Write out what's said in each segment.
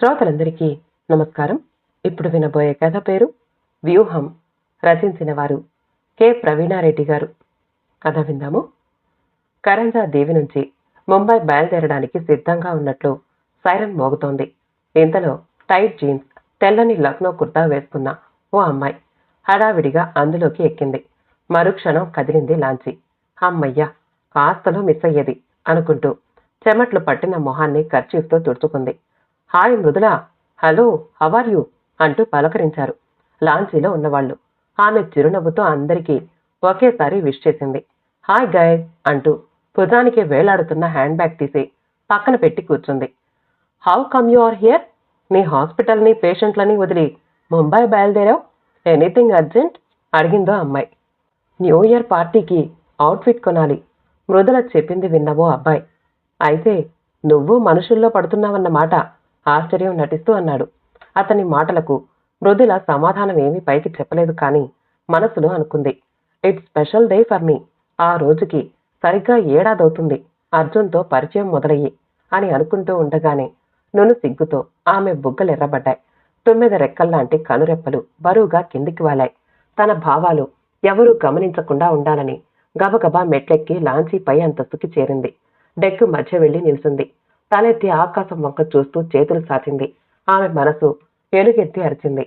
శ్రోతలందరికీ నమస్కారం. ఇప్పుడు వినబోయే కథ పేరు వ్యూహం. రచించిన వారు కె. ప్రవీణారెడ్డి గారు. కథ విందాము. కరంజా దేవి నుంచి ముంబై బయలుదేరడానికి సిద్ధంగా ఉన్నట్లు సైరన్ మోగుతోంది. ఇంతలో టైట్ జీన్స్ తెల్లని లక్నో కుర్తా వేసుకున్న ఓ అమ్మాయి హడావిడిగా అందులోకి ఎక్కింది. మరుక్షణం కదిలింది లాంచి అమ్మయ్య కాస్తలో మిస్ అయ్యేది అనుకుంటూ చెమట్లు పట్టిన మొహాన్ని ఖర్చీఫ్తో తుడుచుకుంది. Hi Mrudula. Hello how are you? అంటూ పలకరించారు. లాంచీలో ఉన్నవాళ్ళు. ఆమె చిరునవ్వుతో అందరికీ ఒకేసారి విష్ చేసింది. హాయ్ గాయ్ అంటూ భుజానికి వేలాడుతున్న హ్యాండ్ బ్యాగ్ తీసి పక్కన పెట్టి కూర్చుంది. How come you are here? నీ హాస్పిటల్ని పేషెంట్లని వదిలి ముంబై బయలుదేరావు? Anything urgent? అడిగిందో అమ్మాయి. న్యూ ఇయర్ పార్టీకి అవుట్ఫిట్ కొనాలి. మృదుల చెప్పింది విన్నవో అబ్బాయి. అయితే నువ్వు మనుషుల్లో పడుతున్నావన్నమాట. ఆశ్చర్యం నటిస్తూ అన్నాడు. అతని మాటలకు మృదుల సమాధానం ఏమీ పైకి చెప్పలేదు కానీ మనసులో అనుకుంది. It's special day for me. ఆ రోజుకి సరిగ్గా ఏడాదవుతుంది. అర్జున్తో పరిచయం మొదలయ్యి అని అనుకుంటూ ఉండగానే నును సిగ్గుతో ఆమె బుగ్గలెర్రబడ్డాయి. తొమ్మిది రెక్కల్లాంటి కనురెప్పలు బరువుగా కిందికి వాలాయి. తన భావాలు ఎవరూ గమనించకుండా ఉండాలని గబగబా మెట్లెక్కి లాంచీ పై అంతస్తుకి చేరింది. డెక్కు మధ్య వెళ్ళి నిలిచింది. తలెత్తి ఆకాశం వంక చూస్తూ చేతులు సాచింది. ఆమె మనసు ఎలుగెత్తి అరిచింది.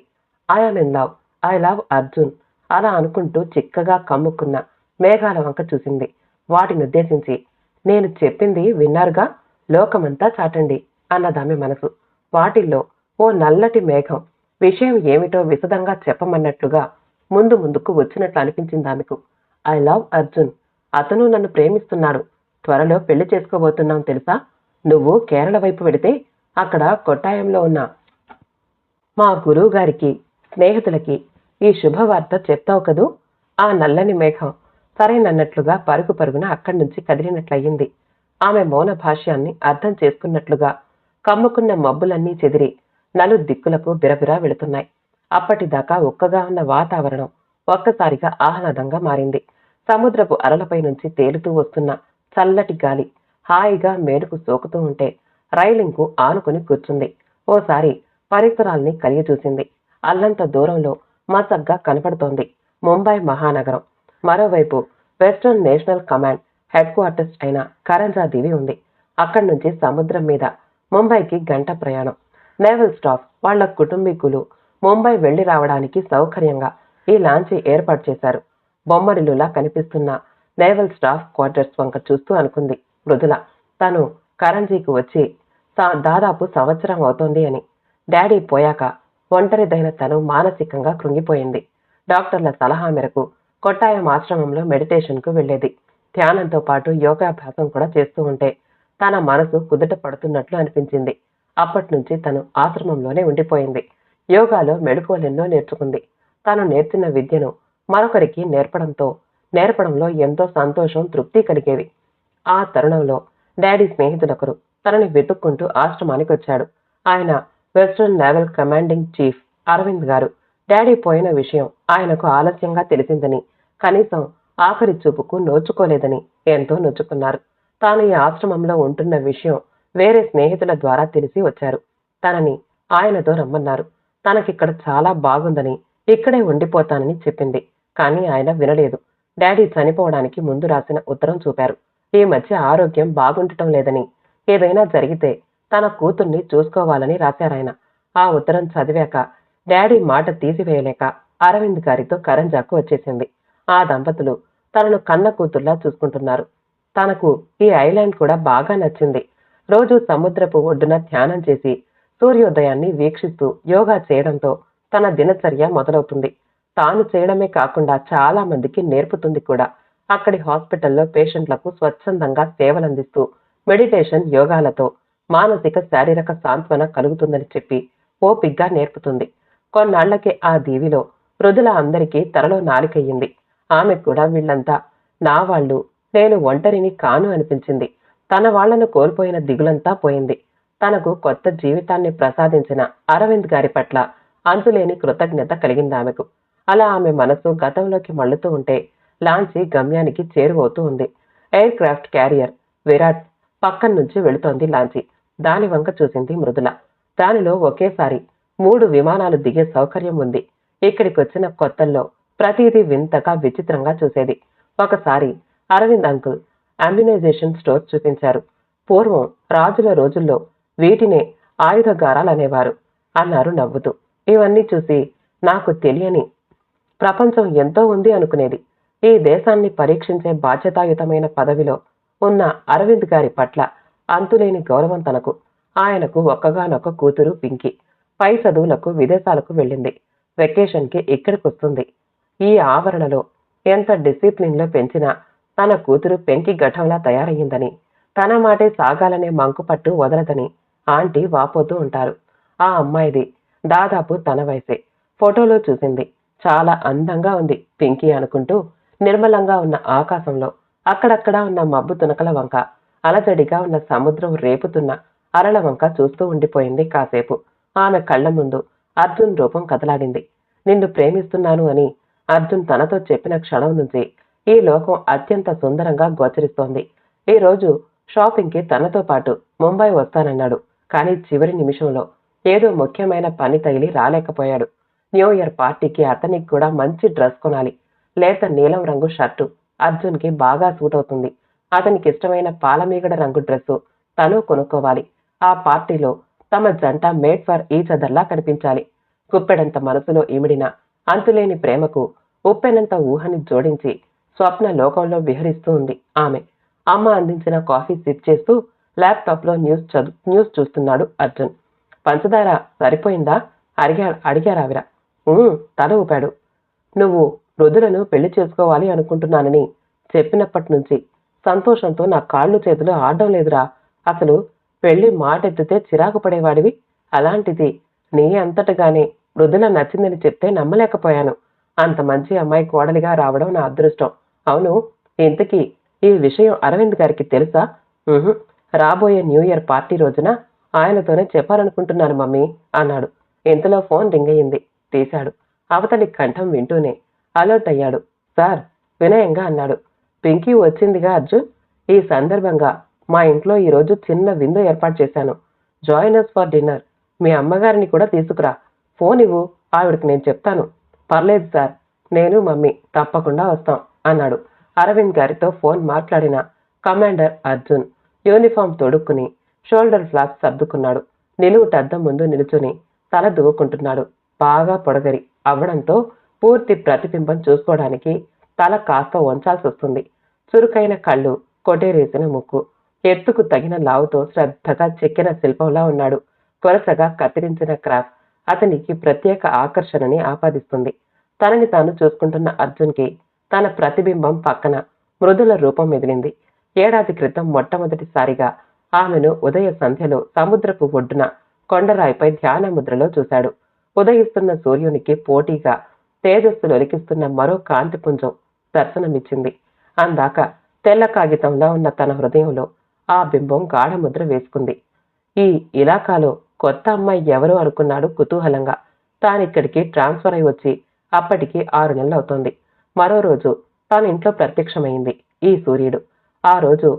I'm in love. I love Arjun. అలా అనుకుంటూ చిక్కగా కమ్ముకున్న మేఘాల వంక చూసింది. వాటిని ఉద్దేశించి నేను చెప్పింది విన్నారుగా? లోకమంతా చాటండి అన్నదామె మనసు. వాటిల్లో ఓ నల్లటి మేఘం. విషయం ఏమిటో విశదంగా చెప్పమన్నట్లుగా ముందు ముందుకు వచ్చినట్లు అనిపించింది ఆమెకు. I love Arjun. అతను నన్ను ప్రేమిస్తున్నాడు. త్వరలో పెళ్ళి చేసుకోబోతున్నాం తెలుసా? నువ్వు కేరళ వైపు వెడితే అక్కడ కొట్టాయంలో ఉన్న మా గురువు గారికి స్నేహితులకి ఈ శుభవార్త చెప్తావు కదూ? ఆ నల్లని మేఘం సరైనన్నట్లుగా పరుగు పరుగున అక్కడి నుంచి కదిలినట్లయింది. ఆమె మౌన భాష్యాన్ని అర్థం చేసుకున్నట్లుగా కమ్ముకున్న మబ్బులన్నీ చెదిరి నలు దిక్కులకు బిరబిరా వెళుతున్నాయి. అప్పటిదాకా ఒక్కగా ఉన్న వాతావరణం ఒక్కసారిగా ఆహ్లాదంగా మారింది. సముద్రపు అరలపై నుంచి తేలుతూ వస్తున్న చల్లటి గాలి హాయిగా మేడుకు సోకుతూ ఉంటే రైలింగ్కు ఆనుకుని కూర్చుంది. ఓసారి పరిసరాల్ని కలిగి చూసింది అల్లంత దూరంలో మసగ్గా కనపడుతోంది ముంబై మహానగరం. మరోవైపు western national command headquarters అయిన కరంజాదీవి ఉంది. అక్కడి నుంచి సముద్రం మీద ముంబైకి గంట ప్రయాణం. నేవల్ స్టాఫ్ వాళ్ళ కుటుంబీకులు ముంబై వెళ్ళి రావడానికి సౌకర్యంగా ఈ లాంచీ ఏర్పాటు చేశారు. బొమ్మరిలులా కనిపిస్తున్న నేవల్ స్టాఫ్ క్వార్టర్స్ వంక చూస్తూ అనుకుంది. మృదుల. తను కరంజీకి వచ్చి దాదాపు సంవత్సరం అవుతోంది అని. డాడీ పోయాక ఒంటరిదైన తను మానసికంగా కృంగిపోయింది. డాక్టర్ల సలహా మేరకు కొట్టాయం ఆశ్రమంలో మెడిటేషన్కు వెళ్ళేది. ధ్యానంతో పాటు యోగాభ్యాసం కూడా చేస్తూ ఉంటే తన మనసు కుదుట పడుతున్నట్లు అనిపించింది. అప్పటి నుంచి తను ఆశ్రమంలోనే ఉండిపోయింది. యోగాలో మెడుకోలెన్నో నేర్చుకుంది. తాను నేర్చున్న విద్యను మరొకరికి నేర్పడంతో నేర్పడంలో ఎంతో సంతోషం తృప్తి కలిగేవి. ఆ తరుణంలో డాడీ స్నేహితుడొకరు తనని వెతుక్కుంటూ ఆశ్రమానికి వచ్చాడు. ఆయన western naval commanding chief Aravind గారు. డాడీ పోయిన విషయం ఆయనకు ఆలస్యంగా తెలిసిందని కనీసం ఆఖరి చూపుకు నోచుకోలేదని ఎంతో నొచ్చుకున్నారు. తాను ఈ ఆశ్రమంలో ఉంటున్న విషయం వేరే స్నేహితుల ద్వారా తెలిసి వచ్చారు. తనని ఆయనతో రమ్మన్నారు. తనకిక్కడ చాలా బాగుందని ఇక్కడే ఉండిపోతానని చెప్పింది కానీ ఆయన వినలేదు. డాడీ చనిపోవడానికి ముందు రాసిన ఉత్తరం చూపారు. ఈ మధ్య ఆరోగ్యం బాగుండటం లేదని ఏదైనా జరిగితే తన కూతుర్ని చూసుకోవాలని రాశారాయన ఆ ఉత్తరం చదివాక డాడీ మాట తీసివేయలేక అరవింద్ గారితో కరంజాకు వచ్చేసింది. ఆ దంపతులు తనను కన్న కూతుర్లా చూసుకుంటున్నారు. తనకు ఈ ఐలాండ్ కూడా బాగా నచ్చింది. రోజు సముద్రపు ఒడ్డున ధ్యానం చేసి సూర్యోదయాన్ని వీక్షిస్తూ యోగా చేయడంతో తన దినచర్య మొదలవుతుంది. తాను చేయడమే కాకుండా చాలా మందికి నేర్పుతుంది కూడా. అక్కడి హాస్పిటల్లో పేషెంట్లకు స్వచ్ఛందంగా సేవలందిస్తూ మెడిటేషన్ యోగాలతో మానసిక శారీరక సాంత్వన కలుగుతుందని చెప్పి ఓపిగ్గా నేర్పుతుంది. కొన్నాళ్ళకే ఆ దీవిలో మృదుల అందరికీ తరలో నాలికయ్యింది. ఆమె కూడా వీళ్ళంతా నా వాళ్ళు నేను ఒంటరిని కాను అనిపించింది. తన వాళ్ళను కోల్పోయిన దిగులంతా పోయింది. తనకు కొత్త జీవితాన్ని ప్రసాదించిన అరవింద్ గారి పట్ల అంతులేని కృతజ్ఞత కలిగింది ఆమెకు అలా ఆమె మనసు గతంలోకి మళ్ళుతూ ఉంటే లాంచి గమ్యానికి చేరువవుతూ ఉంది. ఎయిర్ క్రాఫ్ట్ క్యారియర్ విరాట్ పక్కన నుంచి వెళుతోంది లాంచి. దాని వంక చూసింది మృదుల. దానిలో ఒకేసారి మూడు విమానాలు దిగే సౌకర్యం ఉంది. ఇక్కడికి వచ్చిన కొత్తల్లో ప్రతిదీ వింతగా విచిత్రంగా చూసేది. ఒకసారి అరవింద్ అంకుల్ అంబినైజేషన్ స్టోర్ చూపించారు. పూర్వం రాజుల రోజుల్లో వీటినే ఆయుధగారాలనేవారు అన్నారు నవ్వుతూ. ఇవన్నీ చూసి నాకు తెలియని ప్రపంచం ఎంతో ఉంది అనుకునేది. ఈ దేశాన్ని పరీక్షించే బాధ్యతాయుతమైన పదవిలో ఉన్న అరవింద్ గారి పట్ల అంతులేని గౌరవం తనకు. ఆయనకు ఒక్కగానొక్క కూతురు పింకి. పై చదువులకు విదేశాలకు వెళ్ళింది. వెకేషన్కి ఇక్కడికి వస్తుంది ఈ ఆవరణలో ఎంత డిసిప్లిన్లో పెంచినా తన కూతురు పెంకి ఘటంలా తయారయ్యిందని తన మాటే సాగాలనే మంకుపట్టు వదలదని ఆంటీ వాపోతూ ఉంటారు. ఆ అమ్మాయిది దాదాపు తన వయసే. ఫోటోలో చూసింది. చాలా అందంగా ఉంది పింకీ అనుకుంటూ నిర్మలంగా ఉన్న ఆకాశంలో అక్కడక్కడా ఉన్న మబ్బు తునకల వంక అలజడిగా ఉన్న సముద్రం రేపుతున్న అరల వంక చూస్తూ ఉండిపోయింది కాసేపు. ఆమె కళ్ళ ముందు అర్జున్ రూపం కదలాడింది. నిన్ను ప్రేమిస్తున్నాను అని అర్జున్ తనతో చెప్పిన క్షణం నుంచి ఈ లోకం అత్యంత సుందరంగా గోచరిస్తోంది. ఈ రోజు షాపింగ్కి తనతో పాటు ముంబై వస్తానన్నాడు. కానీ చివరి నిమిషంలో ఏదో ముఖ్యమైన పని తగిలి రాలేకపోయాడు. న్యూ ఇయర్ పార్టీకి అతనికి కూడా మంచి డ్రెస్ కొనాలి. లేత నీలం రంగు షర్టు. అర్జున్కి బాగా సూట్ అవుతుంది అతనికి ఇష్టమైన పాలమీగడ రంగు డ్రెస్సు తను కొనుక్కోవాలి. ఆ పార్టీలో తమ జంట మేడ్ ఫర్ ఈచ్ అదర్లా కనిపించాలి. కుప్పెడంత మనసులో ఇమిడిన అంతులేని ప్రేమకు ఉప్పెనంత ఊహని జోడించి స్వప్న లోకంలో విహరిస్తూ ఉంది ఆమె. అమ్మ అందించిన కాఫీ సిప్ చేస్తూ ల్యాప్టాప్లో న్యూస్ చదు న్యూస్ చూస్తున్నాడు అర్జున్. పంచదార సరిపోయిందా? అడిగా అడిగారావిరా తల ఊపాడు. నువ్వు రుదులను పెళ్ళి చేసుకోవాలి అనుకుంటున్నానని చెప్పినప్పటి నుంచి సంతోషంతో నా కాళ్ళు చేతులు ఆడడం లేదురా. అసలు పెళ్ళి మాటెత్తితే చిరాకు పడేవాడివి. అలాంటిది నీ అంతటగానే మృదుల నచ్చిందని చెప్తే నమ్మలేకపోయాను. అంత మంచి అమ్మాయి కోడలిగా రావడం నా అదృష్టం. అవును ఇంతకీ ఈ విషయం అరవింద్ గారికి తెలుసా? రాబోయే న్యూ ఇయర్ పార్టీ రోజున ఆయనతోనే చెప్పాలనుకుంటున్నాను మమ్మీ అన్నాడు. ఇంతలో ఫోన్ రింగ్ అయ్యింది. తీశాడు. అవతలి కంఠం వింటూనే అలర్ట్ అయ్యాడు. సార్ వినయంగా అన్నాడు. పింకీ వచ్చిందిగా అర్జున్. ఈ సందర్భంగా మా ఇంట్లో ఈరోజు చిన్న విందు ఏర్పాటు చేశాను. జాయినర్స్ ఫర్ డిన్నర్ మీ అమ్మగారిని కూడా తీసుకురా. ఫోన్ ఇవ్వు. ఆవిడకి నేను చెప్తాను. పర్లేదు సార్. నేను మమ్మీ తప్పకుండా వస్తాం అన్నాడు. అరవింద్ గారితో ఫోన్ మాట్లాడిన కమాండర్ అర్జున్ యూనిఫామ్ తొడుక్కుని షోల్డర్ ఫ్లాప్స్ సర్దుకున్నాడు. నిలువుటద్దం ముందు నిలుచుని తల దువ్వుకుంటున్నాడు. బాగా పొడగరి అవ్వడంతో పూర్తి ప్రతిబింబం చూసుకోవడానికి తల కాస్త వంచాల్సి వస్తుంది. చురుకైన కళ్ళు కొటేరేసిన ముక్కు ఎత్తుకు తగిన లావుతో శ్రద్ధగా చెక్కిన శిల్పంలా ఉన్నాడు. కొరసగా కత్తిరించిన క్రాఫ్ అతనికి ప్రత్యేక ఆకర్షణని ఆపాదిస్తుంది. తనని తాను చూసుకుంటున్న అర్జున్కి తన ప్రతిబింబం పక్కన మృదుల రూపం మెదిలింది ఏడాది క్రితం మొట్టమొదటిసారిగా ఆమెను ఉదయ సంధ్యలో సముద్రపు ఒడ్డున కొండరాయిపై ధ్యాన ముద్రలో చూశాడు. ఉదయిస్తున్న సూర్యునికి పోటీగా తేజస్సు ఒలికిస్తున్న మరో కాంతిపుంజం దర్శనమిచ్చింది. అందాక తెల్ల కాగితంలో ఉన్న తన హృదయంలో ఆ బింబం గాఢముద్ర వేసుకుంది. ఈ ఇలాకాలో కొత్త అమ్మాయి ఎవరు అనుకున్నాడు కుతూహలంగా. తానిక్కడికి ట్రాన్స్ఫర్ అయి వచ్చి అప్పటికి ఆరు నెలలు అవుతోంది మరో రోజు తాను ఇంట్లో ప్రత్యక్షమైంది ఈ సూర్యుడు. ఆ రోజు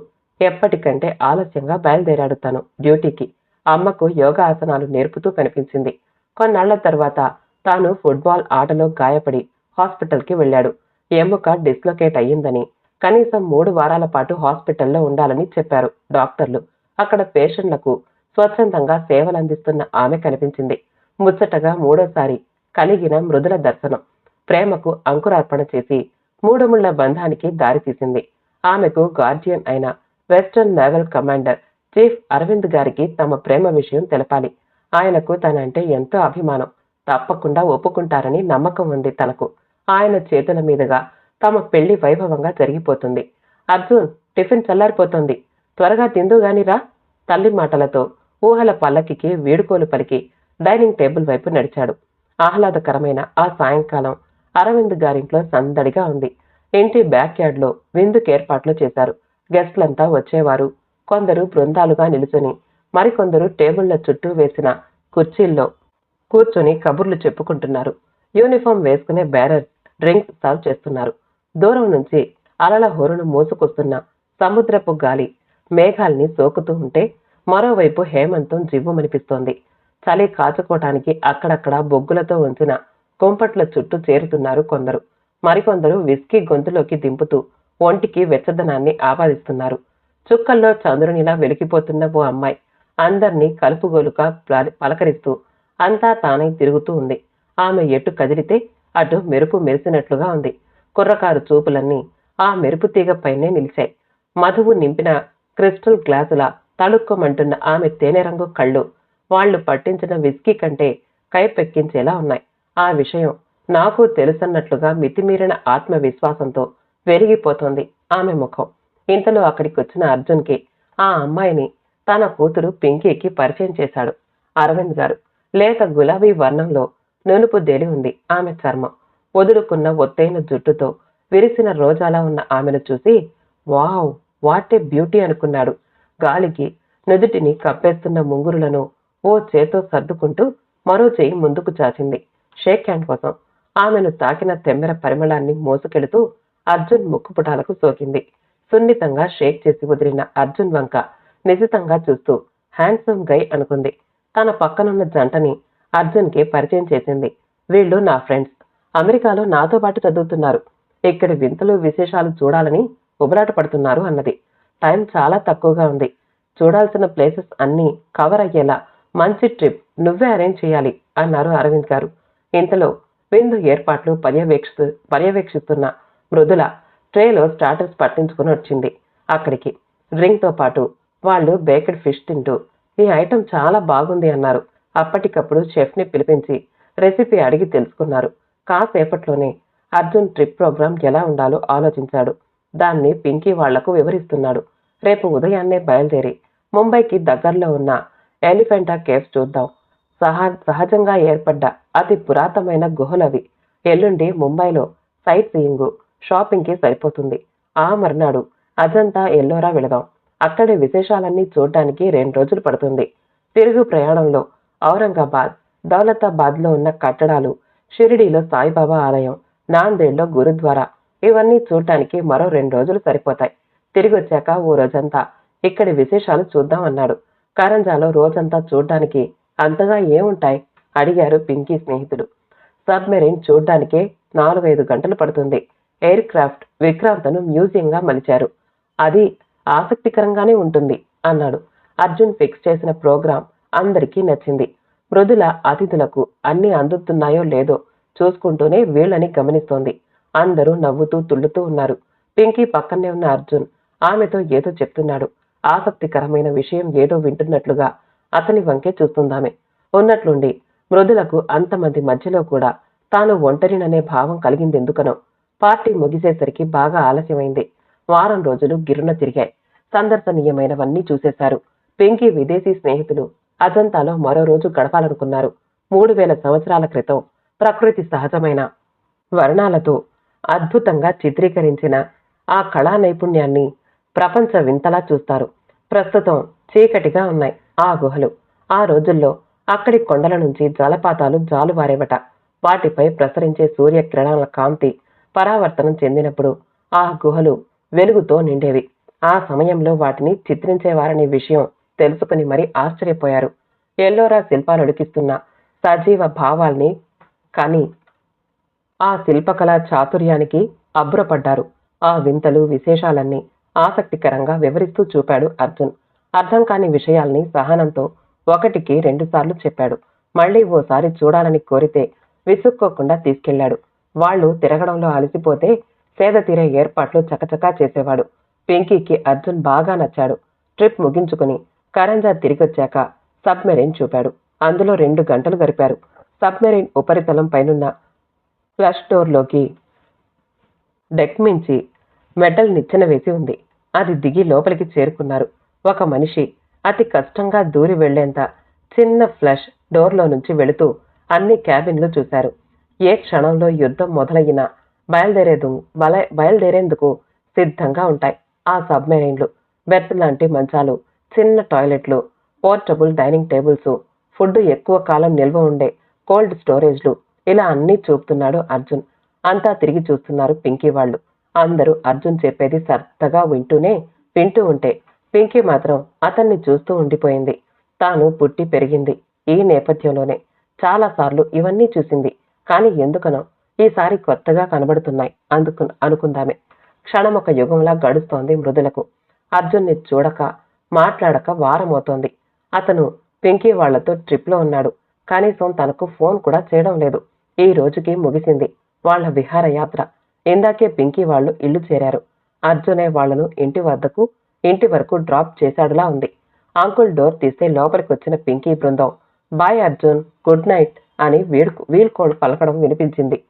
ఎప్పటికంటే ఆలస్యంగా బయలుదేరాడు తను డ్యూటీకి. అమ్మకు యోగా ఆసనాలు నేర్పుతూ కనిపించింది. కొన్నాళ్ళ తర్వాత తాను ఫుట్బాల్ ఆటలో గాయపడి హాస్పిటల్కి వెళ్ళాడు. ఎముక డిస్లొకేట్ అయ్యిందని. కనీసం మూడు వారాల పాటు హాస్పిటల్లో ఉండాలని చెప్పారు డాక్టర్లు. అక్కడ పేషెంట్లకు స్వచ్ఛందంగా సేవలందిస్తున్న ఆమె కనిపించింది. ముచ్చటగా మూడోసారి కలిగిన మృదుల దర్శనం. ప్రేమకు అంకురార్పణ చేసి మూడుముళ్ళ బంధానికి దారితీసింది ఆమెకు గార్జియన్ అయిన western naval commander chief Aravind గారికి తమ ప్రేమ విషయం తెలపాలి. ఆయనకు తనంటే ఎంతో అభిమానం. తప్పకుండా ఒప్పుకుంటారని నమ్మకం ఉంది తనకు. ఆయన చేతుల మీదుగా తమ పెళ్ళి వైభవంగా జరిగిపోతుంది. అర్జున్ టిఫిన్ చల్లారిపోతుంది. త్వరగా తిందు గానిరా తల్లి మాటలతో ఊహల పల్లకికి వీడుకోలు పలికి డైనింగ్ టేబుల్ వైపు నడిచాడు. ఆహ్లాదకరమైన ఆ సాయంకాలం అరవింద్ గారింట్లో సందడిగా ఉంది. ఇంటి బ్యాక్ యార్డ్లో విందుకు ఏర్పాట్లు చేశారు. గెస్ట్లంతా వచ్చేవారు. కొందరు బృందాలుగా నిలుచుని మరికొందరు టేబుళ్ళ చుట్టూ వేసిన కుర్చీల్లో కూర్చొని కబుర్లు చెప్పుకుంటున్నారు. యూనిఫామ్ వేసుకునే బ్యారర్ డ్రింక్స్ సర్వ్ చేస్తున్నారు. దూరం నుంచి అలల హోరును మోసుకొస్తున్న సముద్రపు గాలి మేఘాల్ని సోకుతూ ఉంటే మరోవైపు హేమంతం జివ్వుమనిపిస్తోంది. చలి కాచుకోవటానికి అక్కడక్కడ బొగ్గులతో ఉంచిన కుంపట్ల చుట్టూ చేరుతున్నారు కొందరు. మరికొందరు విస్కీ గొంతులోకి దింపుతూ ఒంటికి వెచ్చదనాన్ని ఆపాదిస్తున్నారు. చుక్కల్లో చంద్రునిలా వెలిగిపోతున్న ఓ అమ్మాయి అందర్నీ కలుపుగోలుగా ప్ల- పలకరిస్తూ అంతా తానై తిరుగుతూ ఉంది. ఆమె ఎటు కదిలితే అటు మెరుపు మెరిసినట్లుగా ఉంది. కుర్రకారు చూపులన్నీ ఆ మెరుపు తీగ పైనే నిలిచాయి. మధువు నింపిన క్రిస్టల్ గ్లాసులా తళుక్కుమంటున్న ఆమె తేనె రంగు కళ్ళు వాళ్ళు పట్టించిన విస్కీ కంటే కైపెక్కించేలా ఉన్నాయి. ఆ విషయం నాకు తెలుసన్నట్లుగా మితిమీరిన ఆత్మవిశ్వాసంతో వెలిగిపోతోంది ఆమె ముఖం. ఇంతలో అక్కడికి వచ్చిన అర్జున్కి ఆ అమ్మాయిని తన కూతురు పింకీకి పరిచయం చేశాడు. అరవింద్ గారు లేత గులాబీ వర్ణంలో నునుపు దేలి ఉంది. ఆమె చర్మం. వదులుకున్న ఒత్తైన జుట్టుతో విరిసిన రోజాలా ఉన్న ఆమెను చూసి వావ్ వాట్ ఏ బ్యూటీ అనుకున్నాడు. గాలికి నుదుటిని కప్పేస్తున్న ముంగురులను ఓ చేతో సర్దుకుంటూ మరో చేయి ముందుకు చాచింది. షేక్ హ్యాండ్ కోసం ఆమెను తాకిన తెమ్మెర పరిమళాన్ని మోసుకెళుతూ అర్జున్ ముక్కుపుటాలకు సోకింది. సున్నితంగా షేక్ చేసి వదిలిన అర్జున్ వంక నిశితంగా చూస్తూ హ్యాండ్సమ్ గై అనుకుంది. తన పక్కనున్న జంటని అర్జున్కి పరిచయం చేసింది. వీళ్ళు నా ఫ్రెండ్స్. అమెరికాలో నాతో పాటు చదువుతున్నారు. ఇక్కడి వింతలు విశేషాలు చూడాలని ఉబరాట పడుతున్నారు అన్నది. టైం చాలా తక్కువగా ఉంది. చూడాల్సిన ప్లేసెస్ అన్నీ కవర్ అయ్యేలా మంచి ట్రిప్ నువ్వే అరేంజ్ చేయాలి అన్నారు అరవింద్ గారు. ఇంతలో విందు ఏర్పాట్లు పర్యవేక్షిస్తూ పర్యవేక్షిస్తున్న మృదుల ట్రేలో స్టార్టర్స్ పట్టించుకుని వచ్చింది. అక్కడికి డ్రింక్తో పాటు వాళ్ళు బేకడ్ ఫిష్ తింటూ ఈ ఐటెం చాలా బాగుంది అన్నారు. అప్పటికప్పుడు షెఫ్ని పిలిపించి రెసిపీ అడిగి తెలుసుకున్నారు. కాసేపట్లోనే అర్జున్ ట్రిప్ ప్రోగ్రాం ఎలా ఉండాలో ఆలోచించాడు. దాన్ని పింకీ వాళ్ళకు వివరిస్తున్నాడు. రేపు ఉదయాన్నే బయలుదేరి ముంబైకి దగ్గరలో ఉన్న ఎలిఫెంటా కేవ్స్ చూద్దాం. సహ సహజంగా ఏర్పడ్డ అతి పురాతనమైన గుహలవి ఎల్లుండి ముంబైలో సైట్ సీయింగ్ షాపింగ్కి సరిపోతుంది. ఆ మర్నాడు అజంతా ఎల్లోరా వెళదాం. అక్కడి విశేషాలన్నీ చూడడానికి రెండు రోజులు పడుతుంది. తిరుగు ప్రయాణంలో ఔరంగాబాద్ దౌలతాబాద్లో ఉన్న కట్టడాలు షిరిడీలో సాయిబాబా ఆలయం నాందేడ్లో గురుద్వారా ఇవన్నీ చూడటానికి మరో రెండు రోజులు సరిపోతాయి. తిరిగి వచ్చాక ఓ రోజంతా ఇక్కడి విశేషాలు చూద్దాం అన్నాడు. కారంజాలో రోజంతా చూడ్డానికి అంతగా ఏముంటాయి? అడిగారు పింకీ స్నేహితుడు. సబ్మెరీన్ చూడ్డానికే నాలుగైదు గంటలు పడుతుంది. ఎయిర్ క్రాఫ్ట్ విక్రాంతను మ్యూజియంగా మలిచారు. అది ఆసక్తికరంగానే ఉంటుంది అన్నాడు. అర్జున్ ఫిక్స్ చేసిన ప్రోగ్రాం అందరికీ నచ్చింది. మృదుల అతిథులకు అన్ని అందుతున్నాయో లేదో చూసుకుంటూనే వీళ్ళని గమనిస్తోంది. అందరూ నవ్వుతూ తుళ్ళుతూ ఉన్నారు. పింకీ పక్కనే ఉన్న అర్జున్ ఆమెతో ఏదో చెప్తున్నాడు. ఆసక్తికరమైన విషయం ఏదో వింటున్నట్లుగా అతని వంకే చూస్తుందామె. ఉన్నట్లుండి మృదులకు అంతమంది మధ్యలో కూడా తాను ఒంటరిననే భావం కలిగిందెందుకనో. పార్టీ ముగిసేసరికి బాగా ఆలస్యమైంది. వారం రోజులు గిరున తిరిగాయి. సందర్శనీయమైనవన్నీ చూసేశారు. పెంకి విదేశీ స్నేహితులు అజంతాలో మరో రోజు గడపాలనుకున్నారు. మూడు వేల సంవత్సరాల క్రితం ప్రకృతి సహజమైన వర్ణాలతో అద్భుతంగా చిత్రీకరించిన ఆ కళా నైపుణ్యాన్ని ప్రపంచ వింతలా చూస్తారు. ప్రస్తుతం చీకటిగా ఉన్నాయి ఆ గుహలు. ఆ రోజుల్లో అక్కడి కొండల నుంచి జలపాతాలు జాలువారేవట. వాటిపై ప్రసరించే సూర్యకిరణాల కాంతి పరావర్తనం చెందినప్పుడు ఆ గుహలు వెలుగుతో నిండేవి. ఆ సమయంలో వాటిని చిత్రించేవారనే విషయం తెలుసుకుని మరీ ఆశ్చర్యపోయారు. ఎల్లోరా శిల్పాలు ఉడికిస్తున్న సజీవ భావాల్ని కానీ ఆ శిల్పకళా చాతుర్యానికి అబ్బురపడ్డారు. ఆ వింతలు విశేషాలన్నీ ఆసక్తికరంగా వివరిస్తూ చూపాడు అర్జున్. అర్థం కాని విషయాల్ని సహనంతో ఒకటికి రెండుసార్లు చెప్పాడు. మళ్ళీ ఓసారి చూడాలని కోరితే విసుక్కోకుండా తీసుకెళ్ళాడు వాళ్ళు తిరగడంలో అలసిపోతే సేద తీరే ఏర్పాట్లు చకచకా చేసేవాడు. పింకీకి అర్జున్ బాగా నచ్చాడు. ట్రిప్ ముగించుకుని కరంజా తిరిగొచ్చాక సబ్మెరైన్ చూపాడు. అందులో రెండు గంటలు గడిపారు. సబ్మెరైన్ ఉపరితలం పైనున్న ఫ్లష్ డోర్లోకి డెక్ మించి మెటల్ నిచ్చెన వేసి ఉంది. అది దిగి లోపలికి చేరుకున్నారు. ఒక మనిషి అతి కష్టంగా దూరి వెళ్ళేంత చిన్న ఫ్లష్ డోర్లో నుంచి వెళుతూ అన్ని క్యాబిన్లు చూశారు. ఏ క్షణంలో యుద్ధం మొదలయ్యినా బయలుదేరేదు బల బయలుదేరేందుకు సిద్ధంగా ఉంటాయి ఆ సబ్మెరైన్లు. బెర్త్ లాంటి మంచాలు చిన్న టాయిలెట్లు పోర్టబుల్ డైనింగ్ టేబుల్స్ ఫుడ్ ఎక్కువ కాలం నిల్వ ఉండే కోల్డ్ స్టోరేజ్లు. ఇలా అన్నీ చూపుతున్నాడు అర్జున్. అంతా తిరిగి చూస్తున్నారు పింకీ వాళ్ళు. అందరూ అర్జున్ చెప్పేది శ్రద్ధగా వింటూనే వింటూ ఉంటే పింకీ మాత్రం అతన్ని చూస్తూ ఉండిపోయింది. తాను పుట్టి పెరిగింది ఈ నేపథ్యంలోనే. చాలాసార్లు ఇవన్నీ చూసింది. కానీ ఎందుకనో ఈసారి కొత్తగా కనబడుతున్నాయి. అందుకు అనుకుందామే. క్షణం ఒక యుగంలా గడుస్తోంది మృదులకు. అర్జున్ని చూడక మాట్లాడక వారమవుతోంది. అతను పింకీ వాళ్ళతో ట్రిప్లో ఉన్నాడు. కనీసం తనకు ఫోన్ కూడా చేయడం లేదు. ఈ రోజుకి ముగిసింది వాళ్ళ విహారయాత్ర. ఇందాకే పింకీ వాళ్ళు ఇల్లు చేరారు. అర్జునే వాళ్ళను ఇంటి వద్దకు ఇంటి వరకు డ్రాప్ చేశాడులా ఉంది. అంకుల్ డోర్ తీస్తే లోపలికి వచ్చిన పింకీ బృందం బాయ్ అర్జున్ గుడ్ నైట్ అని వీడ్కు వీల్కోడ్ పలకడం వినిపించింది.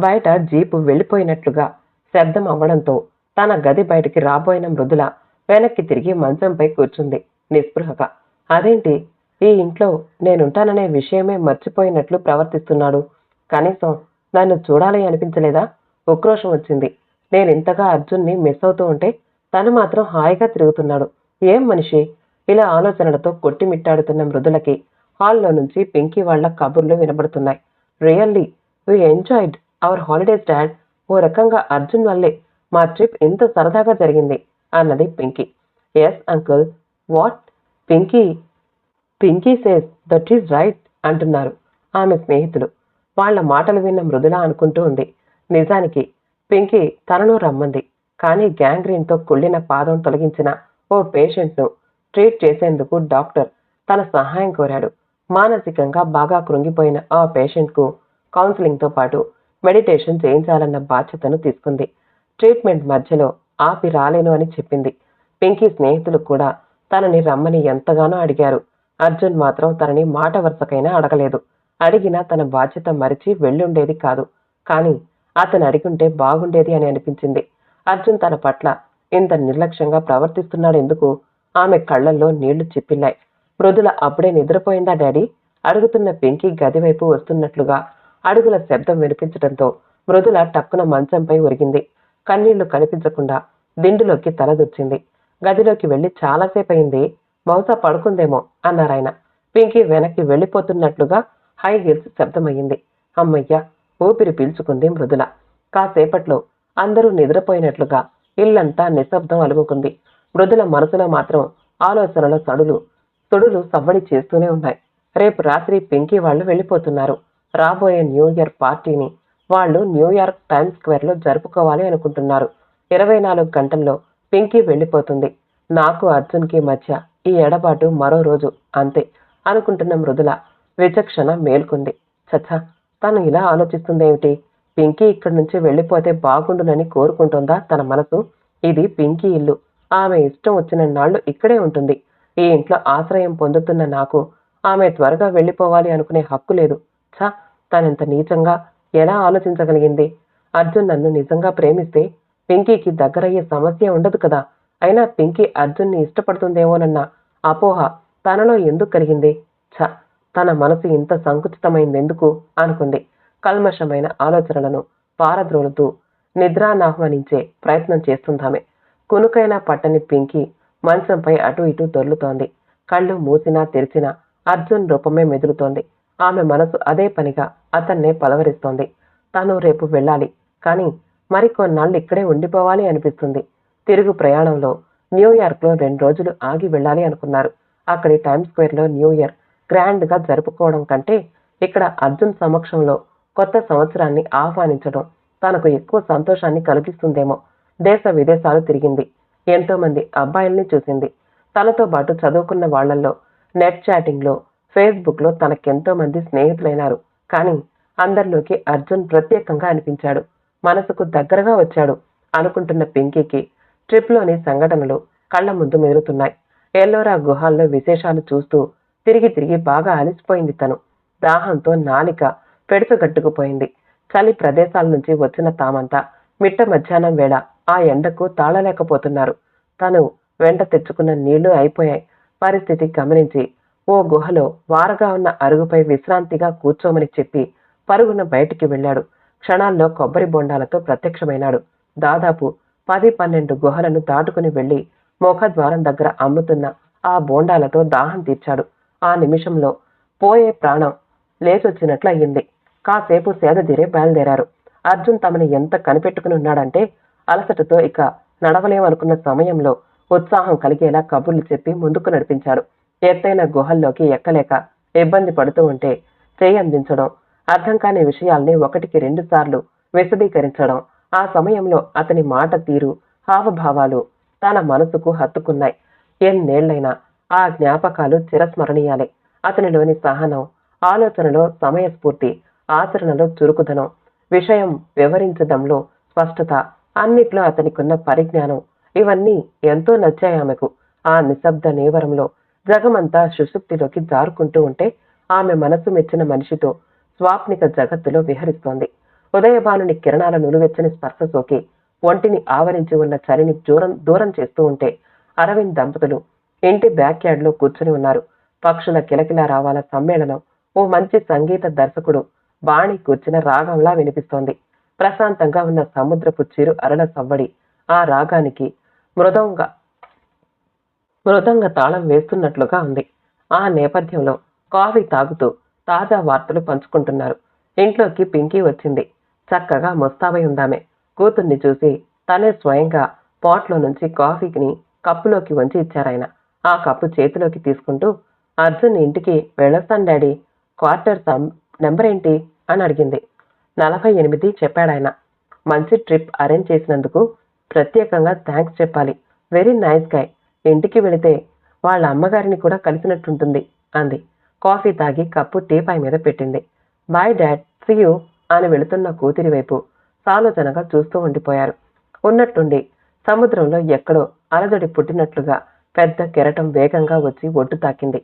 బయట జీపు వెళ్ళిపోయినట్లుగా శబ్దం అవ్వడంతో తన గది బయటికి రాబోయిన మృదుల వెనక్కి తిరిగి మంచంపై కూర్చుంది నిస్పృహగా. అదేంటి? ఈ ఇంట్లో నేనుంటాననే విషయమే మర్చిపోయినట్లు ప్రవర్తిస్తున్నాడు. కనీసం నన్ను చూడాలి అనిపించలేదా? ఉక్రోషం వచ్చింది. నేను ఇంతగా అర్జున్ని మిస్ అవుతూ ఉంటే తను మాత్రం హాయిగా తిరుగుతున్నాడు. ఏం మనిషి? ఇలా ఆలోచనలతో కొట్టిమిట్టాడుతున్న మృదులకి హాల్లో నుంచి పింకీ వాళ్ళ కబుర్లు వినబడుతున్నాయి. Really we enjoyed our holidays dad ఓ రకంగా అర్జున్ వల్లే మా ట్రిప్ ఎంత సరదాగా జరిగింది అన్నది Pinky. Yes uncle what Pinky Pinky says that is right అంటున్నారు ఆమె స్నేహితులు. వాళ్ళ మాటలు విన్న మృదుల అనుకుంటూ ఉంది. నిజానికి పింకీ తనను రమ్మంది. కానీ గ్యాంగ్రీన్తో కుళ్ళిన పాదం తొలగించిన ఓ పేషెంట్ను ట్రీట్ చేసేందుకు డాక్టర్ తన సహాయం కోరాడు. మానసికంగా బాగా కృంగిపోయిన ఆ పేషెంట్కు కౌన్సిలింగ్తో పాటు మెడిటేషన్ చేయించాలన్న బాధ్యతను తీసుకుంది. ట్రీట్మెంట్ మధ్యలో ఆపి రాలేను అని చెప్పింది. పింకీ స్నేహితులు కూడా తనని రమ్మని ఎంతగానో అడిగారు. అర్జున్ మాత్రం తనని మాట వరుసకైనా అడగలేదు. అడిగినా తన బాధ్యత మరిచి వెళ్ళుండేది కాదు. కానీ అతను అడిగుంటే బాగుండేది అని అనిపించింది. అర్జున్ తన పట్ల ఇంత నిర్లక్ష్యంగా ప్రవర్తిస్తున్నాడు ఎందుకు? ఆమె కళ్ళల్లో నీళ్ళు చిప్పిల్లాయి. మృదుల అప్పుడే నిద్రపోయిందా డాడీ? అడుగుతున్న పింకీ గదివైపు వస్తున్నట్లుగా అడుగుల శబ్దం వినిపించడంతో మృదుల టక్కున మంచంపై ఒరిగింది. కన్నీళ్ళు కనిపించకుండా దిండులోకి తలదొచ్చింది గదిలోకి వెళ్ళి చాలాసేపు అయింది బహుశా పడుకుందేమో అన్నారాయన పింకీ వెనక్కి వెళ్ళిపోతున్నట్లుగా హై హీల్స్ శబ్దమయ్యింది. అమ్మయ్య! ఊపిరి పీల్చుకుంది మృదుల. కాసేపట్లో అందరూ నిద్రపోయినట్లుగా ఇల్లంతా నిశ్శబ్దం అలుముకుంది. మృదుల మనసులో మాత్రం ఆలోచనల సడులు సుడులు సవ్వడి చేస్తూనే ఉన్నాయి. రేపు రాత్రి పింకీ వాళ్ళు వెళ్ళిపోతున్నారు. రాబోయే న్యూ ఇయర్ పార్టీని వాళ్ళు న్యూయార్క్ టైమ్ స్క్వేర్లో జరుపుకోవాలి అనుకుంటున్నారు. ఇరవై నాలుగు గంటల్లో పింకీ వెళ్ళిపోతుంది. నాకు అర్జున్కి మధ్య ఈ ఎడబాటు మరో రోజు అంతే అనుకుంటున్న మృదుల విచక్షణ మేల్కొంది. చచ్చా తను ఇలా ఆలోచిస్తుందేమిటి? పింకీ ఇక్కడి నుంచి వెళ్ళిపోతే బాగుండునని కోరుకుంటుందా తన మనసు? ఇది పింకీ ఇల్లు. ఆమె ఇష్టం వచ్చిన నాళ్ళు ఇక్కడే ఉంటుంది. ఈ ఇంట్లో ఆశ్రయం పొందుతున్న నాకు ఆమె త్వరగా వెళ్ళిపోవాలి అనుకునే హక్కు లేదు. ఛ తనెంత నీచంగా ఎలా ఆలోచించగలిగింది? అర్జున్ నన్ను నిజంగా ప్రేమిస్తే పింకీకి దగ్గరయ్యే సమస్య ఉండదు కదా. అయినా పింకీ అర్జున్ని ఇష్టపడుతుందేమోనన్న అపోహ తనలో ఎందుకు కలిగింది? ఛ తన మనసు ఇంత సంకుచితమైందెందుకు అనుకుంది. కల్మషమైన ఆలోచనలను పారద్రోలుతూ నిద్రానాహ్వానించే ప్రయత్నం చేస్తుందామె. కునుకైనా పట్టని పింకి మంచంపై అటు ఇటు దొర్లుతోంది కళ్ళు మూసినా తెరిచినా అర్జున్ రూపమే మెదులుతోంది. ఆమె మనసు అదే పనిగా అతన్నే పలవరిస్తోంది. తను రేపు వెళ్ళాలి. కానీ మరికొన్నాళ్ళు ఇక్కడే ఉండిపోవాలి అనిపిస్తుంది. తిరుగు ప్రయాణంలో న్యూయార్క్లో రెండు రోజులు ఆగి వెళ్ళాలి అనుకున్నారు. అక్కడి టైమ్ స్క్వేర్లో న్యూ ఇయర్ గ్రాండ్గా జరుపుకోవడం కంటే ఇక్కడ అర్జున్ సమక్షంలో కొత్త సంవత్సరాన్ని ఆహ్వానించడం తనకు ఎక్కువ సంతోషాన్ని కలిగిస్తుందేమో. దేశ విదేశాలు తిరిగింది. ఎంతోమంది అబ్బాయిల్ని చూసింది. తనతో పాటు చదువుకున్న వాళ్ళల్లో నెట్ చాటింగ్లో ఫేస్బుక్లో తనకెంతో మంది స్నేహితులైనారు. కానీ అందరిలోకి అర్జున్ ప్రత్యేకంగా అనిపించాడు. మనసుకు దగ్గరగా వచ్చాడు అనుకుంటున్న పింకీకి. ట్రిప్లోని సంఘటనలు కళ్ళ ముందు మెదులుతున్నాయి. ఎల్లోరా గుహాల్లో విశేషాలు చూస్తూ తిరిగి తిరిగి బాగా అలిసిపోయింది తను. దాహంతో నాలిక పెడుతుగట్టుకుపోయింది. చలి ప్రదేశాల నుంచి వచ్చిన తామంతా మిట్ట మధ్యాహ్నం వేళ ఆ ఎండకు తాళలేకపోతున్నారు. తను వెంట తెచ్చుకున్న నీళ్ళు అయిపోయాయి. పరిస్థితి గమనించి ఓ గుహలో వారగా ఉన్న అరుగుపై విశ్రాంతిగా కూర్చోమని చెప్పి పరుగున బయటికి వెళ్ళాడు. క్షణాల్లో కొబ్బరి బొండాలతో ప్రత్యక్షమైనాడు. దాదాపు పది పన్నెండు గుహలను దాటుకుని వెళ్ళి ముఖద్వారం దగ్గర అమ్ముతున్న ఆ బోండాలతో దాహం తీర్చాడు. ఆ నిమిషంలో పోయే ప్రాణం లేచొచ్చినట్లు అయ్యింది కాసేపు సేదదీరే బయలుదేరారు. అర్జున్ తమని ఎంత కనిపెట్టుకుని ఉన్నాడంటే అలసటతో ఇక నడవలేమనుకున్న సమయంలో ఉత్సాహం కలిగేలా కబుర్లు చెప్పి ముందుకు నడిపించాడు. ఎత్తైన గుహల్లోకి ఎక్కలేక ఇబ్బంది పడుతూ ఉంటే చేయి అందించడం అర్థం కాని విషయాల్ని ఒకటికి రెండు సార్లు విశదీకరించడం ఆ సమయంలో అతని మాట తీరు హావభావాలు తన మనసుకు హత్తుకున్నాయి. ఎన్నేళ్ళైనా ఆ జ్ఞాపకాలు చిరస్మరణీయాలే. అతనిలోని సహనం ఆలోచనలో సమయస్ఫూర్తి ఆచరణలో చురుకుదనం విషయం వివరించడంలో స్పష్టత అన్నిట్లో అతనికున్న పరిజ్ఞానం ఇవన్నీ ఎంతో నచ్చాయి ఆమెకు. ఆ నిశ్శబ్ద నీవరంలో జగమంతా సుషుప్తిలోకి జారుకుంటూ ఉంటే ఆమె మనసు మెచ్చిన మనిషితో స్వాప్నిక జగత్తులో విహరిస్తోంది. ఉదయభానుని కిరణాల నులువెచ్చని స్పర్శ సోకి ఒంటిని ఆవరించి ఉన్న చలిని దూరం దూరం చేస్తూ ఉంటే అరవింద్ దంపతులు ఇంటి బ్యాక్ యార్డ్లో కూర్చుని ఉన్నారు. పక్షుల కిలకిల రావాల సమ్మేళనం ఓ మంచి సంగీత దర్శకుడు బాణి కూర్చిన రాగంలా వినిపిస్తోంది. ప్రశాంతంగా ఉన్న సముద్రపు చిరు అరల సవ్వడి ఆ రాగానికి మృదంగ మృదంగ తాళం వేస్తున్నట్లుగా ఉంది. ఆ నేపథ్యంలో కాఫీ తాగుతూ తాజా వార్తలు పంచుకుంటున్నారు. ఇంట్లోకి పింకీ వచ్చింది. చక్కగా ముస్తాబై ఉందామె. కూతుర్ని చూసి తనే స్వయంగా పాట్లో నుంచి కాఫీని కప్పులోకి వంచి ఇచ్చారాయన. ఆ కప్పు చేతిలోకి తీసుకుంటూ అర్జున్ ఇంటికి వెళ్ళొస్తాను డాడీ. క్వార్టర్ నెంబర్ ఏంటి అని అడిగింది. నలభై ఎనిమిది చెప్పాడాయన. మంచి ట్రిప్ అరేంజ్ చేసినందుకు ప్రత్యేకంగా థ్యాంక్స్ చెప్పాలి. వెరీ నైస్ గాయ్ ఇంటికి వెళితే వాళ్ళ అమ్మగారిని కూడా కలిసినట్టుంటుంది అంది. కాఫీ తాగి కప్పు టీపాయ్ మీద పెట్టింది. బాయ్ డాడ్ సీ అని వెళుతున్న కూతురి వైపు సాలోచనగా చూస్తూ ఉండిపోయారు. ఉన్నట్టుండి సముద్రంలో ఎక్కడో అలజడి పుట్టినట్లుగా పెద్ద కెరటం వేగంగా వచ్చి ఒడ్డు తాకింది.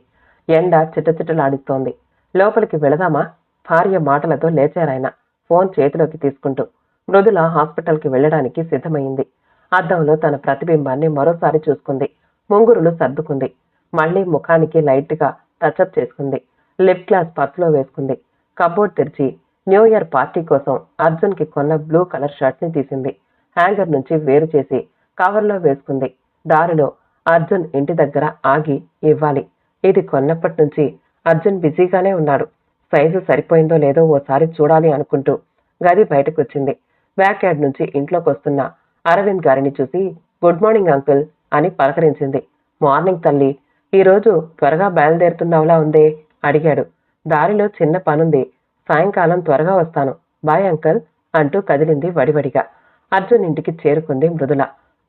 ఎండ చిటచిటలాడిస్తోంది. లోపలికి వెళదామా? భార్య మాటలతో లేచారాయన ఫోన్ చేతిలోకి తీసుకుంటూ మృదుల హాస్పిటల్కి వెళ్ళడానికి సిద్ధమైంది అద్దంలో తన ప్రతిబింబాన్ని మరోసారి చూసుకుంది. ముంగురులు సర్దుకుంది. మళ్ళీ ముఖానికి లైట్గా టచ్అప్ చేసుకుంది. లిప్ గ్లాస్ పర్సులో వేసుకుంది. కబోర్డ్ తెరిచి న్యూ ఇయర్ పార్టీ కోసం అర్జున్కి కొన్న బ్లూ కలర్ షర్ట్ని తీసింది. హ్యాంగర్ నుంచి వేరు చేసి కవర్లో వేసుకుంది. దారిలో అర్జున్ ఇంటి దగ్గర ఆగి ఇవ్వాలి. ఇది కొన్నప్పటి నుంచి అర్జున్ బిజీగానే ఉన్నాడు. సైజు సరిపోయిందో లేదో ఓసారి చూడాలి అనుకుంటూ గది బయటకు వచ్చింది బ్యాక్ యార్డ్ నుంచి ఇంట్లోకి వస్తున్న అరవింద్ గారిని చూసి గుడ్ మార్నింగ్ అంకుల్. అని పలకరించింది. మార్నింగ్ తల్లి ఈరోజు త్వరగా బయలుదేరుతున్నావులా ఉందే? అడిగాడు. దారిలో చిన్న పనుంది. సాయంకాలం త్వరగా వస్తాను. బాయ్ అంకల్ అంటూ కదిలింది వడివడిగా. అర్జున్ ఇంటికి చేరుకుంది మృదుల.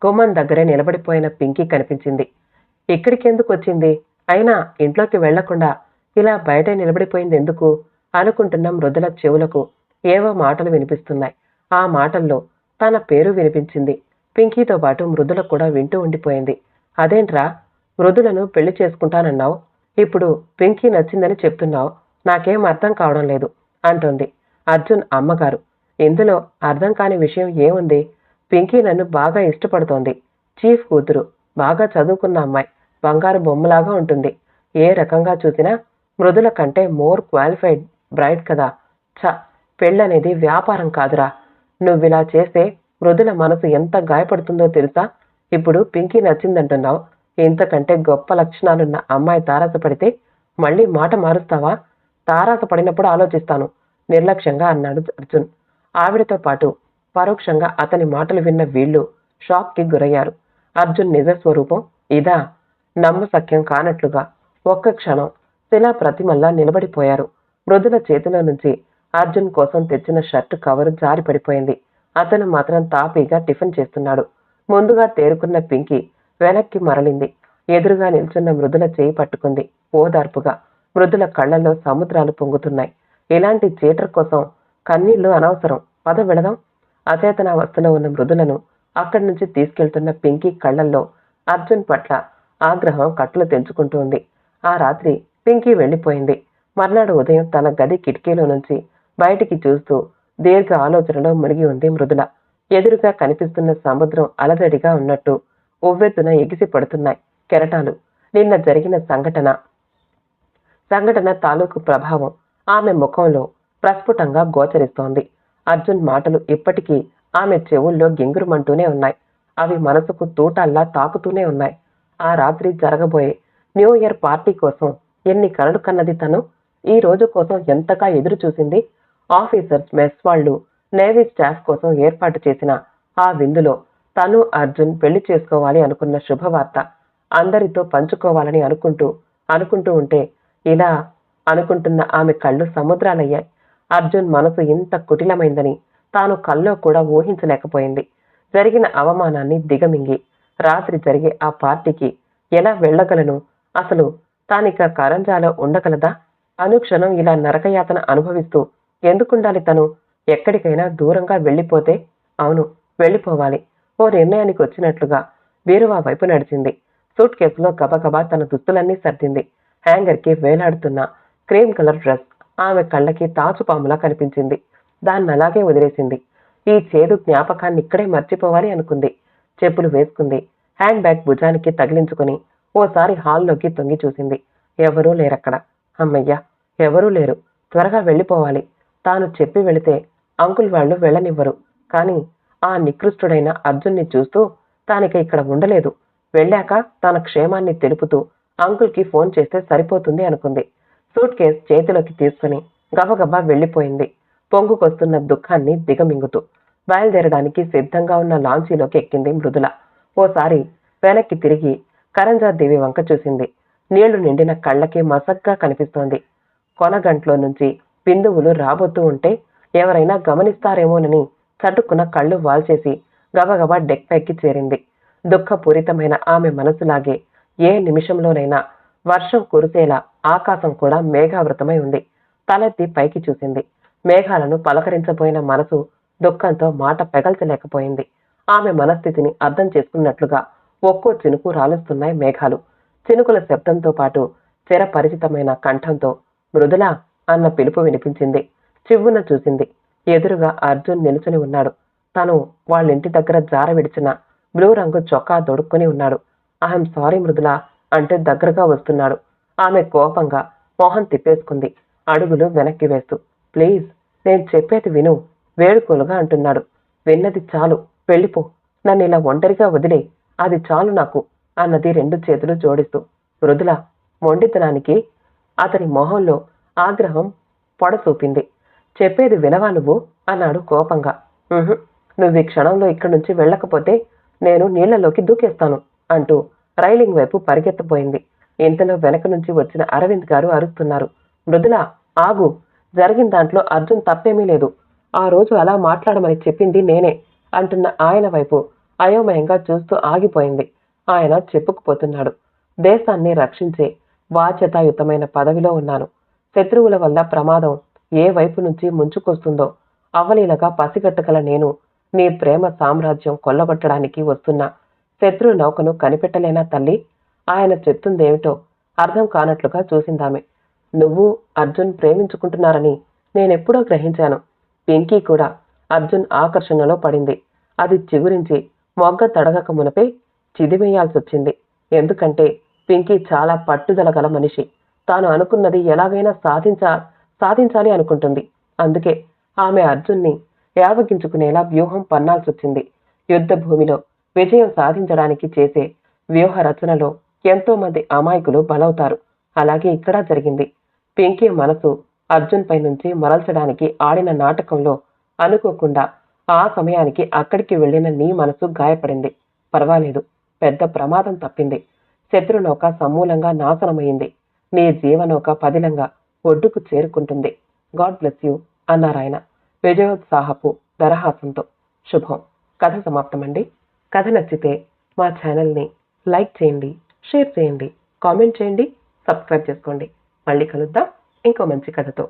గుమ్మం దగ్గరే నిలబడిపోయిన పింకీ కనిపించింది. ఇక్కడికెందుకు వచ్చింది? అయినా ఇంట్లోకి వెళ్ళకుండా ఇలా బయట నిలబడిపోయింది ఎందుకు? అనుకుంటున్న మృదుల చెవులకు ఏవో మాటలు వినిపిస్తున్నాయి. ఆ మాటల్లో తన పేరు వినిపించింది. పింకీతో పాటు మృదులకు కూడా వింటూ ఉండిపోయింది. అదేంట్రా? మృదులను పెళ్ళి చేసుకుంటానన్నావు. ఇప్పుడు పింకీ నచ్చిందని చెప్తున్నావు. నాకేం అర్థం కావడం లేదు అంటుంది అర్జున్ అమ్మగారు. ఇందులో అర్థం కాని విషయం ఏముంది? పింకీ నన్ను బాగా ఇష్టపడుతోంది. చీఫ్ కూతురు. బాగా చదువుకున్న అమ్మాయి. బంగారు బొమ్మలాగా ఉంటుంది. ఏ రకంగా చూసినా మృదుల కంటే మోర్ క్వాలిఫైడ్ బ్రైట్ కదా. ఛ! పెళ్ళనేది వ్యాపారం కాదురా. నువ్విలా చేస్తే మృదుల మనసు ఎంత గాయపడుతుందో తెలుసా? ఇప్పుడు పింకీ నచ్చిందంటున్నావు. ఇంతకంటే గొప్ప లక్షణాలున్న అమ్మాయి తారసపడితే మళ్ళీ మాట మారుస్తావా? తారాసపడినప్పుడు ఆలోచిస్తాను నిర్లక్ష్యంగా అన్నాడు అర్జున్. ఆవిడతో పాటు పరోక్షంగా అతని మాటలు విన్న వీళ్ళు షాక్కి గురయ్యారు. అర్జున్ నిజ స్వరూపం ఇదా నమ్మసక్యం కానట్లుగా ఒక్క క్షణం శిలా ప్రతిమల్లా నిలబడిపోయారు. మృదుల చేతిలో నుంచి అర్జున్ కోసం తెచ్చిన షర్టు కవరు జారి పడిపోయింది అతను మాత్రం తాపీగా టిఫిన్ చేస్తున్నాడు. ముందుగా తేరుకున్న పింకీ వెనక్కి మరలింది. ఎదురుగా నిల్చున్న మృదుల చేయి పట్టుకుంది ఓదార్పుగా. మృదుల కళ్ళల్లో సముద్రాలు పొంగుతున్నాయి. ఇలాంటి చీటర్ కోసం కన్నీళ్ళు అనవసరం. పద వెళదాం. అచేతనావస్థలో ఉన్న మృదులను అక్కడి నుంచి తీసుకెళ్తున్న పింకీ కళ్ళల్లో అర్జున్ పట్ల ఆగ్రహం కట్టలు తెంచుకుంటూ ఉంది. ఆ రాత్రి పింకీ వెళ్ళిపోయింది. మర్నాడు ఉదయం తన గది కిటికీలో నుంచి బయటికి చూస్తూ దీర్ఘ ఆలోచనలో మునిగి ఉంది మృదుల. ఎదురుగా కనిపిస్తున్న సముద్రం అలజడిగా ఉన్నట్టు ఉవ్వెత్తున ఎగిసి పడుతున్నాయి కెరటాలు. నిన్న జరిగిన సంఘటన. సంఘటన తాలూకు ప్రభావం ఆమె ముఖంలో ప్రస్ఫుటంగా గోచరిస్తోంది. అర్జున్ మాటలు ఇప్పటికీ ఆమె చెవుల్లో గింగురుమంటూనే ఉన్నాయి. అవి మనసుకు తూటాల్లా తాకుతూనే ఉన్నాయి. ఆ రాత్రి జరగబోయే న్యూ ఇయర్ పార్టీ కోసం ఎన్ని కలలు కన్నది తను? ఈ రోజు కోసం ఎంతగా ఎదురు చూసింది ఆఫీసర్స్ మెస్ వాళ్ళు నేవీ స్టాఫ్ కోసం ఏర్పాటు చేసిన ఆ విందులో తను అర్జున్ పెళ్ళి చేసుకోవాలి అనుకున్న శుభవార్త అందరితో పంచుకోవాలని అనుకుంటూ అనుకుంటూ ఉంటే ఇలా అనుకుంటున్న ఆమె కళ్ళు సముద్రాలయ్యాయి. అర్జున్ మనసు ఇంత కుటిలమైందని తాను కల్లో కూడా ఊహించలేకపోయింది. జరిగిన అవమానాన్ని దిగమింగి రాత్రి జరిగే ఆ పార్టీకి ఎలా వెళ్ళగలను? అసలు తానిక కరంజాలో ఉండగలదా? అనుక్షణం ఇలా నరకయాతన అనుభవిస్తూ ఎందుకుండాలి తను? ఎక్కడికైనా దూరంగా వెళ్ళిపోతే? అవును వెళ్ళిపోవాలి. ఓ నిర్ణయానికి వచ్చినట్లుగా వీరువా వైపు నడిచింది. సూట్ కేసులో గబగబా తన దుస్తులన్నీ సర్దింది. హ్యాంగర్కి వేలాడుతున్న క్రీమ్ కలర్ డ్రెస్ ఆమె కళ్ళకి తాచుపాములా కనిపించింది. దాన్ని అలాగే వదిలేసింది. ఈ చేదు జ్ఞాపకాన్ని ఇక్కడే మర్చిపోవాలి అనుకుంది. చెప్పులు వేసుకుంది. హ్యాండ్ బ్యాగ్ భుజానికి తగిలించుకుని ఓసారి హాల్లోకి తొంగి చూసింది. ఎవరూ లేరక్కడ. అమ్మయ్యా ఎవరూ లేరు. త్వరగా వెళ్ళిపోవాలి. తాను చెప్పి వెళితే అంకుల్ వాళ్ళు వెళ్ళనివ్వరు. కానీ ఆ నికృష్టుడైన అర్జున్ని చూస్తూ తానిక ఇక్కడ ఉండలేదు. వెళ్ళాక తన క్షేమాన్ని తెలుపుతూ అంకుల్కి ఫోన్ చేస్తే సరిపోతుంది అనుకుంది. సూట్ కేస్ చేతిలోకి తీసుకుని గబగబా వెళ్ళిపోయింది. పొంగుకొస్తున్న దుఃఖాన్ని దిగమింగుతూ బయలుదేరడానికి సిద్ధంగా ఉన్న లాంచీలోకి ఎక్కింది మృదుల. ఓసారి వెనక్కి తిరిగి కరంజాదేవి వంక చూసింది. నీళ్ళు నిండిన కళ్ళకి మసగ్గా కనిపిస్తోంది. కొనగంట్లో నుంచి బిందువులు రాబోతూ ఉంటే ఎవరైనా గమనిస్తారేమోనని చటుక్కున కళ్ళు వాల్చేసి గబగబా డెక్ పైకి చేరింది. దుఃఖపూరితమైన ఆమె మనసులాగే ఏ నిమిషంలోనైనా వర్షం కురిసేలా ఆకాశం కూడా మేఘావృతమై ఉంది. తలెత్తి పైకి చూసింది. మేఘాలను పలకరించబోయిన మనసు దుఃఖంతో మాట పెగల్చలేకపోయింది. ఆమె మనస్థితిని అర్థం చేసుకున్నట్లుగా ఒక్కో చినుకు రాలుస్తున్నాయి మేఘాలు. చినుకుల శబ్దంతో పాటు చిరపరిచితమైన కంఠంతో మృదులా అన్న పిలుపు వినిపించింది. చివ్వున చూసింది. ఎదురుగా అర్జున్ నిలుచుని ఉన్నాడు. తను వాళ్ళింటి దగ్గర జార విడిచిన బ్లూ రంగు చొక్కా దొడుక్కుని ఉన్నాడు. ఐఎమ్ సారీ మృదులా అంటే దగ్గరగా వస్తున్నాడు. ఆమె కోపంగా మొహం తిప్పేసుకుంది. అడుగులు వెనక్కి వేస్తూ ప్లీజ్ నేను చెప్పేది విను వేడుకోలుగా అంటున్నాడు. విన్నది చాలు. వెళ్ళిపో. నన్ను ఇలా ఒంటరిగా వదిలే. అది చాలు నాకు అన్నది రెండు చేతులు జోడిస్తూ మృదుల మొండితనానికి అతని మొహంలో ఆగ్రహం పొడసూపింది. చెప్పేది వినవా నువ్వు? అన్నాడు కోపంగా. నువ్వు ఈ క్షణంలో ఇక్కడి నుంచి వెళ్ళకపోతే నేను నీళ్ళలోకి దూకేస్తాను అంటూ రైలింగ్ వైపు పరిగెత్తబోయింది. ఇంతలో వెనక నుంచి వచ్చిన అరవింద్ గారు అరుస్తున్నారు. మృదుల ఆగు. జరిగిన దాంట్లో అర్జున్ తప్పేమీ లేదు. ఆ రోజు అలా మాట్లాడమని చెప్పింది నేనే అంటున్న ఆయన వైపు అయోమయంగా చూస్తూ ఆగిపోయింది. ఆయన చెప్పుకుపోతున్నాడు. దేశాన్ని రక్షించే బాధ్యతాయుతమైన పదవిలో ఉన్నాను. శత్రువుల వల్ల ప్రమాదం ఏ వైపు నుంచి ముంచుకొస్తుందో అవలీలగా పసిగట్టగల నేను నీ ప్రేమ సామ్రాజ్యం కొల్లగొట్టడానికి వస్తున్న శత్రు నౌకను కనిపెట్టలేనా తల్లి? ఆయన చెప్తుందేమిటో అర్థం కానట్లుగా చూసిందామె. నువ్వు అర్జున్ ప్రేమించుకుంటున్నారని నేనెప్పుడో గ్రహించాను. పింకీ కూడా అర్జున్ ఆకర్షణలో పడింది. అది చిగురించి మొగ్గ తడగక మునపే చిదివేయాల్సొచ్చింది ఎందుకంటే పింకీ చాలా పట్టుదల గల మనిషి. తాను అనుకున్నది ఎలాగైనా సాధించా సాధించాలి అనుకుంటుంది. అందుకే ఆమె అర్జున్ని యావగించుకునేలా వ్యూహం పన్నాల్సొచ్చింది. యుద్ధ భూమిలో విజయం సాధించడానికి చేసే వ్యూహ రచనలో ఎంతో మంది అమాయకులు బలవుతారు. అలాగే ఇక్కడ జరిగింది. పింకీ మనసు అర్జున్ పై నుంచి మరల్చడానికి ఆడిన నాటకంలో అనుకోకుండా ఆ సమయానికి అక్కడికి వెళ్ళిన నీ మనసు గాయపడింది. పర్వాలేదు. పెద్ద ప్రమాదం తప్పింది. శత్రునౌక సమూలంగా నాశనమైంది నీ జీవనోక పదిలంగా ఒడ్డుకు చేరుకుంటుంది. గాడ్ బ్లెస్ యూ అన్నారాయన విజయోత్సాహపు దరహాసంతో. శుభం. కథ సమాప్తమండి. కథ నచ్చితే మా ఛానల్ని లైక్ చేయండి షేర్ చేయండి కామెంట్ చేయండి సబ్స్క్రైబ్ చేసుకోండి. మళ్ళీ కలుద్దాం. ఇంకో మంచి కథతో.